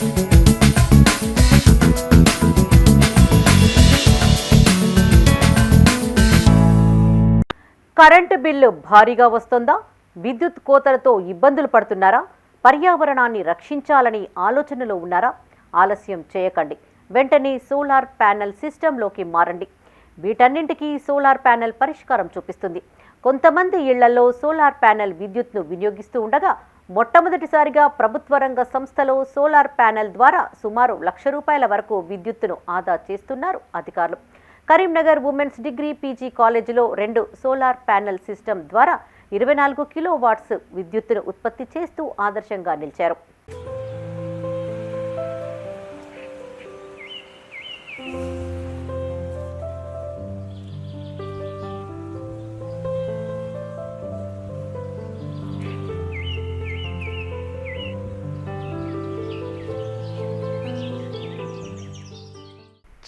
Current bill భారీగా వస్తుందా? విద్యుత్ కోతలతో ఇబ్బందులు పడుతున్నారా? పర్యావరణాన్ని రక్షించాలని ఆలోచనలో ఉన్నారా? ఆలస్యం చేయకండి. వెంటనే సోలార్ ప్యానెల్ సిస్టంలోకి మారండి. వీటన్నింటికీ సోలార్ ప్యానెల్ పరిష్కారం చూపిస్తుంది. కొంతమంది ఇళ్ళలో సోలార్ ప్యానెల్ విద్యుత్ను వినియోగిస్తూ ఉండగా మొట్టమొదటిసారిగా ప్రభుత్వ రంగ సంస్థలో సోలార్ ప్యానెల్ ద్వారా సుమారు లక్ష రూపాయల వరకు విద్యుత్తును ఆదా చేస్తున్నారు అధికారులు. కరీంనగర్ ఉమెన్స్ డిగ్రీ పీజీ కాలేజీలో రెండు సోలార్ ప్యానెల్ సిస్టమ్ ద్వారా ఇరవై నాలుగు కిలో వాట్స్ విద్యుత్తును ఉత్పత్తి చేస్తూ ఆదర్శంగా నిలిచారు.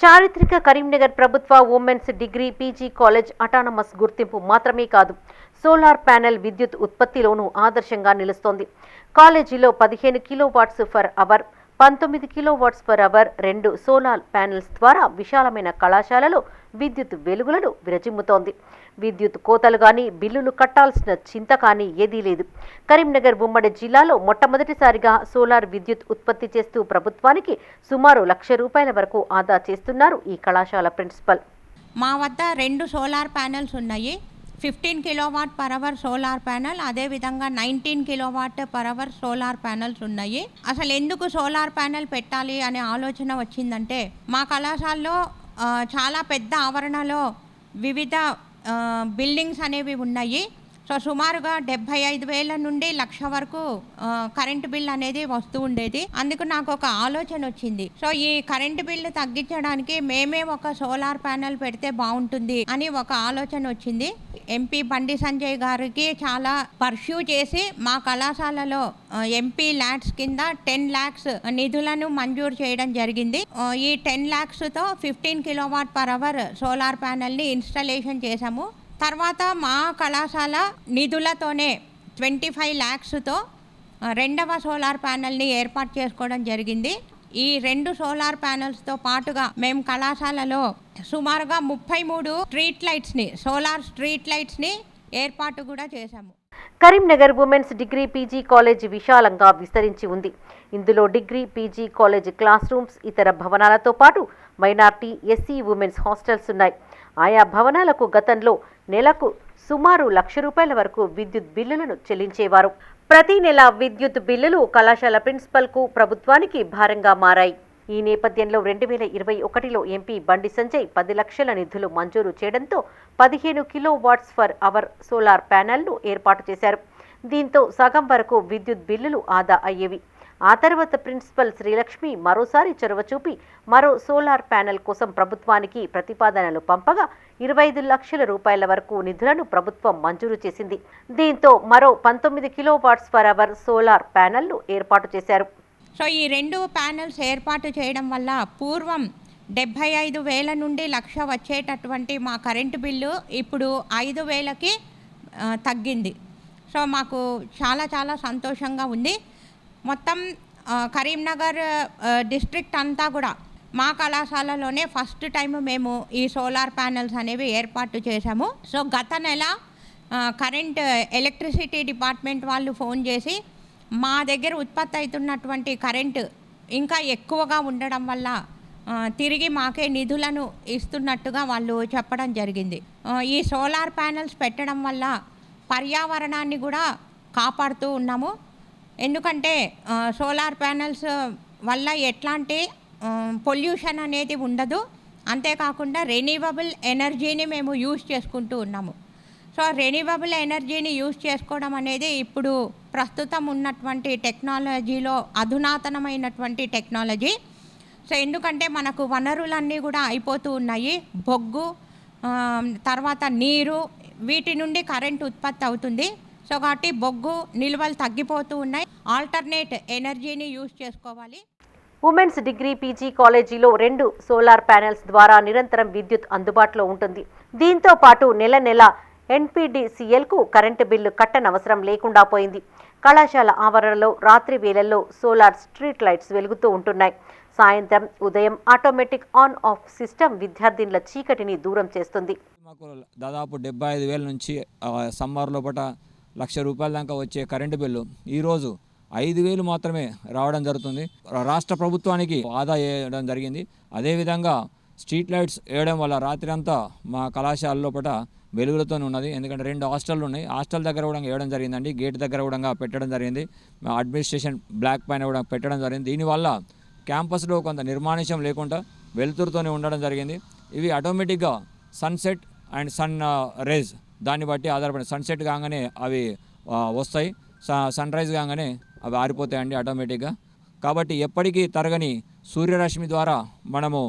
చారిత్రక కరీంనగర్ ప్రభుత్వ women's degree PG college autonomous గుర్తింపు మాత్రమే కాదు సోలార్ ప్యానెల్ విద్యుత్ ఉత్పత్తిలోనూ ఆదర్శంగా నిలుస్తోంది. కాలేజీలో పదిహేను కిలోవాట్స్ ఫర్ అవర్ పంతొమ్మిది కిలో వాట్స్ పర్ అవర్ రెండు సోలార్ ప్యానెల్స్ ద్వారా విశాలమైన కళాశాలలో విద్యుత్ వెలుగులను విరజిమ్ముతోంది. విద్యుత్ కోతలు కానీ బిల్లులు కట్టాల్సిన చింత కానీ ఏదీ లేదు. కరీంనగర్ ఉమ్మడి జిల్లాలో మొట్టమొదటిసారిగా సోలార్ విద్యుత్ ఉత్పత్తి చేస్తూ ప్రభుత్వానికి సుమారు లక్ష రూపాయల వరకు ఆదా చేస్తున్నారు ఈ కళాశాల ప్రిన్సిపల్. మా వద్ద రెండు సోలార్ ప్యానెల్స్ ఉన్నాయి. Fifteen kilowatt per hour solar panel అదేవిధంగా nineteen kilowatt per hour solar panels ఉన్నాయి. అసలు ఎందుకు సోలార్ ప్యానల్ పెట్టాలి అనే ఆలోచన వచ్చిందంటే మా కళాశాలలో చాలా పెద్ద ఆవరణలో వివిధ బిల్డింగ్స్ అనేవి ఉన్నాయి. సో సుమారుగా డెబ్బై ఐదు వేల నుండి లక్ష వరకు కరెంటు బిల్ అనేది వస్తూ ఉండేది. అందుకు నాకు ఒక ఆలోచన వచ్చింది. సో ఈ కరెంటు బిల్లు తగ్గించడానికి మేమే ఒక సోలార్ ప్యానెల్ పెడితే బాగుంటుంది అని ఒక ఆలోచన వచ్చింది. ఎంపీ బండి సంజయ్ గారికి చాలా పర్ష్యూ చేసి మా కళాశాలలో ఎంపీ ల్యాడ్స్ కింద టెన్ ల్యాక్స్ నిధులను మంజూరు చేయడం జరిగింది. ఈ ten ల్యాక్స్తో fifteen kilowatt per hour solar ప్యానెల్ని installation చేశాము. తర్వాత మా కళాశాల నిధులతోనే ట్వంటీ ఫైవ్ ల్యాక్స్తో రెండవ సోలార్ ప్యానెల్ని ఏర్పాటు చేసుకోవడం జరిగింది. ఈ రెండు సోలార్ ప్యానెల్స్తో పాటుగా మేము కళాశాలలో సుమారుగా ముప్పై మూడు స్ట్రీట్ లైట్స్ని సోలార్ స్ట్రీట్ లైట్స్ని ఏర్పాటు కూడా చేశాము. Karimnagar women's degree PG college విశాలంగా విస్తరించి ఉంది. ఇందులో degree PG college class rooms ఇతర భవనాలతో పాటు మైనార్టీ ఎస్సీ ఉమెన్స్ హాస్టల్స్ ఉన్నాయి. ఆయా భవనాలకు గతంలో నెలకు సుమారు లక్ష రూపాయల వరకు విద్యుత్ బిల్లులను చెల్లించేవారు. ప్రతి నెల విద్యుత్ బిల్లులు కళాశాల ప్రిన్సిపల్కు ప్రభుత్వానికి భారంగా మారాయి. ఈ నేపథ్యంలో రెండు వేల ఇరవై ఒకటిలో ఎంపీ బండి సంజయ్ పది లక్షల నిధులు మంజూరు చేయడంతో పదిహేను kilo watts for hour solar ప్యానెల్ను ఏర్పాటు చేశారు. దీంతో సగం వరకు విద్యుత్ బిల్లులు ఆదా అయ్యేవి. ఆ తర్వాత ప్రిన్సిపల్ శ్రీలక్ష్మి మరోసారి చొరవ చూపి మరో సోలార్ ప్యానెల్ కోసం ప్రభుత్వానికి ప్రతిపాదనలు పంపగా ఇరవై ఐదు లక్షల రూపాయల వరకు నిధులను ప్రభుత్వం మంజూరు చేసింది. దీంతో మరో పంతొమ్మిది kilo watts per hour solar ప్యానెల్ను ఏర్పాటు చేశారు. సో ఈ రెండు ప్యానెల్స్ ఏర్పాటు చేయడం వల్ల పూర్వం డెబ్భై ఐదు వేల నుండి లక్ష వచ్చేటటువంటి మా కరెంటు బిల్లు ఇప్పుడు ఐదు వేలకి తగ్గింది. సో మాకు చాలా చాలా సంతోషంగా ఉంది. మొత్తం కరీంనగర్ డిస్ట్రిక్ట్ అంతా కూడా మా కళాశాలలోనే ఫస్ట్ టైం మేము ఈ సోలార్ ప్యానెల్స్ అనేవి ఏర్పాటు చేశాము. సో గత నెల కరెంట్ ఎలక్ట్రిసిటీ డిపార్ట్మెంట్ వాళ్ళు ఫోన్ చేసి మా దగ్గర ఉత్పత్తి అవుతున్నటువంటి కరెంటు ఇంకా ఎక్కువగా ఉండడం వల్ల తిరిగి మాకే నిధులను ఇస్తున్నట్టుగా వాళ్ళు చెప్పడం జరిగింది. ఈ సోలార్ ప్యానెల్స్ పెట్టడం వల్ల పర్యావరణాన్ని కూడా కాపాడుతూ ఉన్నాము. ఎందుకంటే సోలార్ ప్యానెల్స్ వల్ల ఎట్లాంటి పొల్యూషన్ అనేది ఉండదు. అంతేకాకుండా రెన్యూవబుల్ ఎనర్జీని మేము యూజ్ చేసుకుంటూ ఉన్నాము. సో రెన్యూవబుల్ ఎనర్జీని యూజ్ చేసుకోవడం అనేది ఇప్పుడు ప్రస్తుతం ఉన్నటువంటి టెక్నాలజీలో అధునాతనమైనటువంటి టెక్నాలజీ. సో ఎందుకంటే మనకు వనరులన్నీ కూడా అయిపోతూ ఉన్నాయి. బొగ్గు తర్వాత నీరు వీటి నుండి కరెంట్ ఉత్పత్తి అవుతుంది. సో కాబట్టి బొగ్గు నిల్వలు తగ్గిపోతూ ఉన్నాయి. ఆల్టర్నేట్ ఎనర్జీని యూజ్ చేసుకోవాలి. ఉమెన్స్ డిగ్రీ పీజీ కాలేజీలో రెండు సోలార్ ప్యానెల్స్ ద్వారా నిరంతరం విద్యుత్ అందుబాటులో ఉంటుంది. దీంతో పాటు నెల నెల ఎన్పీడీసీఎల్కు కరెంటు బిల్లు కట్టనవసరం లేకుండా పోయింది. కళాశాల ఆవరణలో రాత్రి వేళల్లో సోలార్ స్ట్రీట్ లైట్స్ వెలుగుతూ ఉంటున్నాయి. సాయంత్రం ఉదయం ఆటోమేటిక్ ఆన్ ఆఫ్ సిస్టమ్ విద్యార్థినుల చీకటిని దూరం చేస్తుంది. మాకు దాదాపు డెబ్బై ఐదు వేల నుంచి ఆ, సమ్మర్ లోపల లక్ష రూపాయల దాకా వచ్చే కరెంటు బిల్లు ఈరోజు ఐదు వేలు మాత్రమే రావడం జరుగుతుంది. రాష్ట్ర ప్రభుత్వానికి ఆదా వేయడం జరిగింది. అదేవిధంగా స్ట్రీట్ లైట్స్ వేయడం వల్ల రాత్రి అంతా మా కళాశాల లోపల వెలుగులతో ఉన్నది. ఎందుకంటే రెండు హాస్టళ్ళు ఉన్నాయి. హాస్టల్ దగ్గర కూడా వేయడం జరిగిందండి. గేట్ దగ్గర కూడా పెట్టడం జరిగింది. అడ్మినిస్ట్రేషన్ బ్లాక్ పైన కూడా పెట్టడం జరిగింది. దీనివల్ల క్యాంపస్లో కొంత నిర్మానుష్యం లేకుండా వెలుతురుతోనే ఉండడం జరిగింది. ఇవి ఆటోమేటిక్గా సన్సెట్ అండ్ సన్ రేజ్ దాన్ని బట్టి ఆధారపడి సన్సెట్ కాగానే అవి వస్తాయి. సన్ రైజ్ కాగానే అవి ఆరిపోతాయండి ఆటోమేటిక్గా కాబట్టి ఎప్పటికీ తరగని సూర్యరశ్మి ద్వారా మనము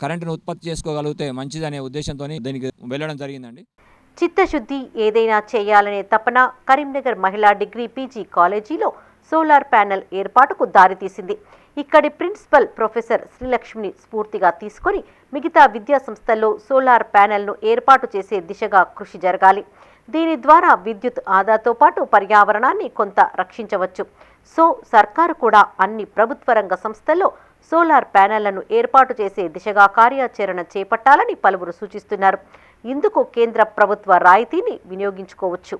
కరెంటును ఉత్పత్తి చేసుకోగలిగితే మంచిదనే ఉద్దేశంతో దీనికి వెళ్ళడం జరిగిందండి. చిత్తశుద్ధి ఏదైనా చేయాలనే తపన కరీంనగర్ మహిళా డిగ్రీ పీజీ కాలేజీలో సోలార్ ప్యానెల్ ఏర్పాటుకు దారితీసింది. ఇక్కడి ప్రిన్సిపల్ ప్రొఫెసర్ శ్రీలక్ష్మిని స్ఫూర్తిగా తీసుకొని మిగతా విద్యా సంస్థల్లో సోలార్ ప్యానెల్ను ఏర్పాటు చేసే దిశగా కృషి జరగాలి. దీని ద్వారా విద్యుత్ ఆదాతో పాటు పర్యావరణాన్ని కొంత రక్షించవచ్చు. సో సర్కారు కూడా అన్ని ప్రభుత్వ రంగ సంస్థల్లో సోలార్ ప్యానెళ్ళను ఏర్పాటు చేసే దిశగా కార్యాచరణ చేపట్టాలని పలువురు సూచిస్తున్నారు. ఇందుకు కేంద్ర ప్రభుత్వ రాయితీని వినియోగించుకోవచ్చు.